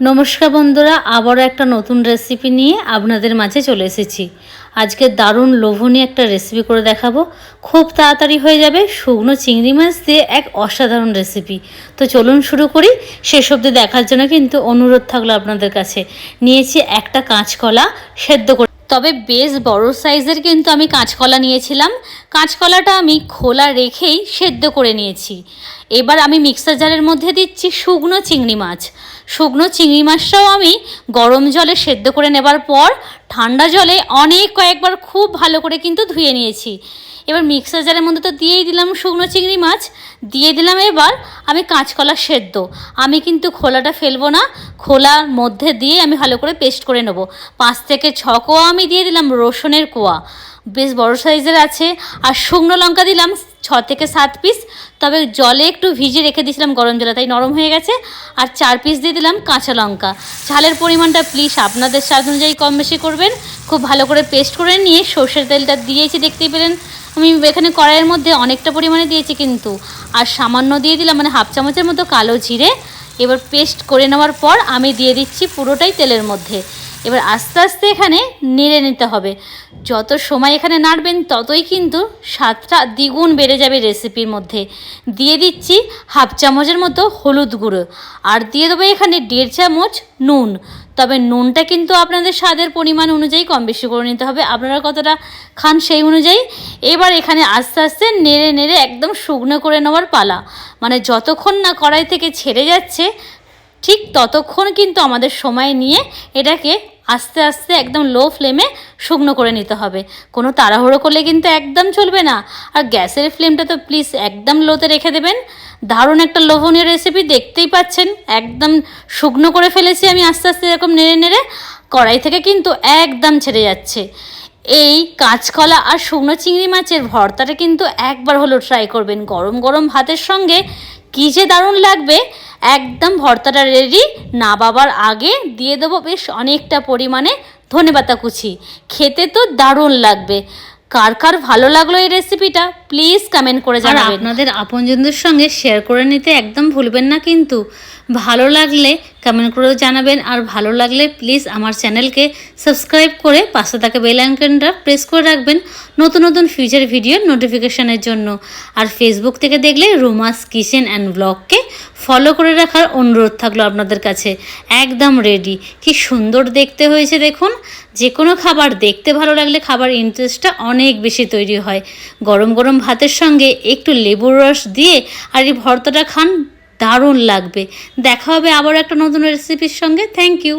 নমস্কার বন্ধুরা, আবারও একটা নতুন রেসিপি নিয়ে আপনাদের মাঝে চলে এসেছি। আজকে দারুণ লোভনীয় একটা রেসিপি করে দেখাবো। খুব তাড়াতাড়ি হয়ে যাবে শুকনো চিংড়ি মাছ দিয়ে এক অসাধারণ রেসিপি তো চলুন শুরু করি। শেষ অবধি দেখার জন্য কিন্তু অনুরোধ থাকল আপনাদের কাছে। নিয়েছি একটা কাঁচকলা সেদ্ধ করে তবে বেশ বড় সাইজের কিন্তু আমি কাঁচকলা নিয়েছিলাম। কাঁচকলাটা আমি খোলা রেখেই সেদ্ধ করে নিয়েছি। এবার আমি মিক্সার জারের মধ্যে দিচ্ছি শুকনো চিংড়ি মাছ। শুকনো চিংড়ি মাছটাও আমি গরম জলে সেদ্ধ করে নেবার পর ঠান্ডা জলে অনেক কয়েকবার খুব ভালো করে কিন্তু ধুয়ে নিয়েছি। এবার মিক্সার জারের মধ্যে তো দিয়েই দিলাম শুকনো চিংড়ি মাছ। দিয়ে দিলাম এবার আমি কাঁচকলা সেদ্ধ। আমি কিন্তু খোলাটা ফেলব না, খোলার মধ্যে দিয়ে আমি ভালো করে পেস্ট করে নেব। পাঁচ থেকে ছ কোয়া আমি দিয়ে দিলাম রসুনের কোয়া। বেশ বড় সাইজের আছে। আর শুকনো লঙ্কা দিলাম ছ থেকে সাত পিস তবে জলে একটু ভিজে রেখে দিয়েছিলাম গরম জলে, তাই নরম হয়ে গেছে। আর চার পিস দিয়ে দিলাম কাঁচা লঙ্কা। ঝালের পরিমাণটা প্লিজ আপনাদের স্বাদ অনুযায়ী কম বেশি করবেন। খুব ভালো করে পেস্ট করে নিয়ে সর্ষের তেলটা দিয়েছি, দেখতেই পেলেন। আমি এখানে কড়াইয়ের মধ্যে অনেকটা পরিমাণে দিয়েছি কিন্তু। আর সামান্য দিয়ে দিলাম মানে হাফ চামচের মতো কালো জিরে। এবার পেস্ট করে নেওয়ার পর আমি দিয়ে দিচ্ছি পুরোটাই তেলের মধ্যে। এবার আস্তে আস্তে এখানে নেড়ে নিতে হবে। যত সময় এখানে নাড়বেন, ততই কিন্তু স্বাদটা দ্বিগুণ বেড়ে যাবে রেসিপির মধ্যে। দিয়ে দিচ্ছি হাফ চামচের মতো হলুদ গুঁড়ো। আর দিয়ে দেবো এখানে দেড় চামচ নুন। তবে নুনটা কিন্তু আপনাদের স্বাদের পরিমাণ অনুযায়ী কম বেশি করে নিতে হবে। আপনারা কতটা খান সেই অনুযায়ী। এবার এখানে আস্তে আস্তে নেড়ে নেড়ে একদম শুকনো করে নেওয়ার পালা। মানে যতক্ষণ না কড়াই থেকে ছেড়ে যাচ্ছে ঠিক ততক্ষণ কিন্তু আমাদের সময় নিয়ে এটাকে আস্তে আস্তে একদম লো ফ্লেমে শুকনো করে নিতে হবে। কোনো তাড়াহুড়ো করলে কিন্তু একদম চলবে না। আর গ্যাসের ফ্লেমটা তো প্লিজ একদম লোতে রেখে দেবেন। দারুণ একটা লোভনীয় রেসিপি দেখতেই পাচ্ছেন। একদম শুকনো করে ফেলেছি আমি আস্তে আস্তে এরকম নেড়ে নেড়ে। কড়াই থেকে কিন্তু একদম ছেড়ে যাচ্ছে। এই কাঁচকলা আর শুকনো চিংড়ি মাছের ভর্তাটা কিন্তু একবার হলো ট্রাই করবেন। গরম গরম ভাতের সঙ্গে কী যে দারুণ লাগবে। একদম ভর্তাটা রেডি না বাবার আগে দিয়ে দেবো। বেশ অনেকটা পরিমাণে ধনেপাতা কুচি। খেতে তো দারুণ লাগবে। কার কার ভালো লাগল এই রেসিপিটা প্লিজ কমেন্ট করে জানাবেন। আপনাদের আপনজনদের সঙ্গে শেয়ার করে নিতে একদম ভুলবেন না কিন্তু। ভালো লাগলে কমেন্ট করেও জানাবেন আর ভালো লাগলে প্লিজ আমার চ্যানেলকে সাবস্ক্রাইব করে পাশে থাকা বেল আইকনটা প্রেস করে রাখবেন নতুন নতুন ফিউচার ভিডিও নোটিফিকেশনের জন্য। আর ফেসবুক থেকে দেখলে রুমাস কিচেন অ্যান্ড ব্লগকে ফলো করে রাখার অনুরোধ থাকল আপনাদের কাছে। একদম রেডি কি সুন্দর দেখতে হয়েছে দেখুন। যে কোনো খাবার দেখতে ভালো লাগলে খাবার ইন্টারেস্টটা অনেক বেশি তৈরি হয়। গরম গরম ভাতের সঙ্গে একটু লেবুর রস দিয়ে আর এই ভর্তাটা খান, দারুণ লাগবে। দেখা হবে আবার একটা নতুন রেসিপির সঙ্গে। Thank you